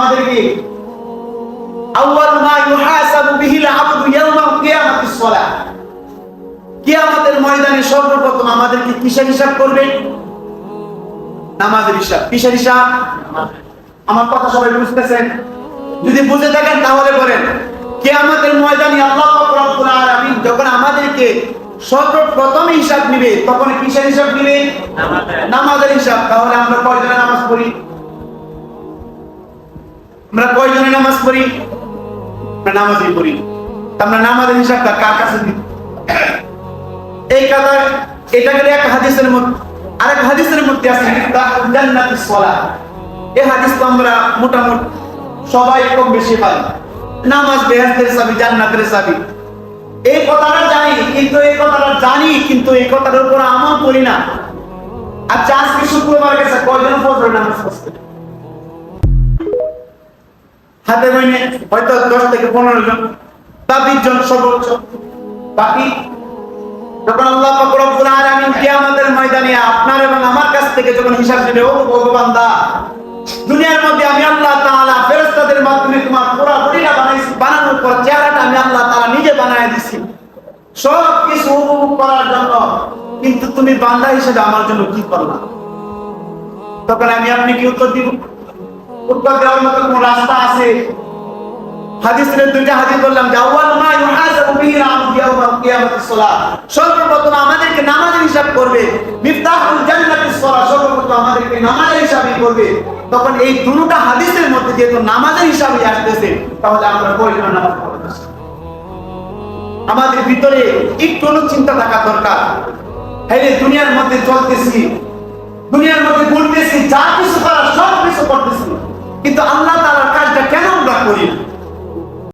আমাদেরকে যদি বুঝে থাকেন তাহলে বলেন, কিয়ামতের ময়দানে আল্লাহ যখন আমাদেরকে সর্বপ্রথম হিসাব নিবে তখন কিসের হিসাব নিবে নামাজের হিসাব। তাহলে আমরা কয়জনে নামাজ পড়ি? আমরা কয়জনে নামাজ পড়ি? আমরা নামাজই পড়ি। আমরা নামাজের হিসাবটা কার কাছে দিব এই কথা, এটা গেলে এক হাদিসের মধ্যে আরেক হাদিসের মধ্যে আছে জান্নাতিস সালাহ। এই হাদিস তো আমরা মোটামুটি সবাই কম বেশি পাই। নামাজ বেহেশতের চাবি, জান্নাতের চাবি। এই কথাটা জানি, কিন্তু এই কথাটা জানি, কিন্তু এই কথাটার উপর আমল করি না। আচ্ছা আজকে শুক্রবার গেছে কয়জন ফজর নামাজ পড়ছে? হাতে মনে হয়তো দশ থেকে পনেরো জন, বা জন সর্বোচ্চ বাকি? যখন আল্লাহ কিয়ামতের ময়দানে আপনার এবং আমার কাছ থেকে যখন হিসাব ও ভগবান দা দুনিয়ার মধ্যে আমি আল্লাহ তাআলা ফেরেশতাদের মাধ্যমে তোমার পুরো বডিটা বানাইছি, বানানোর পর চেহারাটা আমি আল্লাহ তাআলা নিজে বানায় দিছি। সব কিছু উপভোগ করার জন্য। কিন্তু তুমি বান্দা হিসেবে আমার জন্য কি করলা? তখন আমি আপনি কি উত্তর দিব। উত্তর দেওয়ার মতো কোন রাস্তা আছে? হাদিসের দুইটা হাদিস বললাম যে, আউয়াল মা ইউহাসাবু বিহি কিয়ামাতিস সর্বপ্রথম আমাদেরকে নামাজের হিসাব করবে। মিফতাহুল জান্নাতিস সর্বপ্রথম আমাদেরকে নামাজের হিসাবই করবে। তখন এই হাদিসের মধ্যে যেহেতু নামাজের হিসাবই আসতেছে, তাহলে আমরা নামাজ আমাদের ভিতরে একটু চিন্তা থাকা দরকার। হ্যাঁ দুনিয়ার মধ্যে চলতেছি, দুনিয়ার মধ্যে ঘুরতেছি, যা কিছু কিন্তু আল্লাহ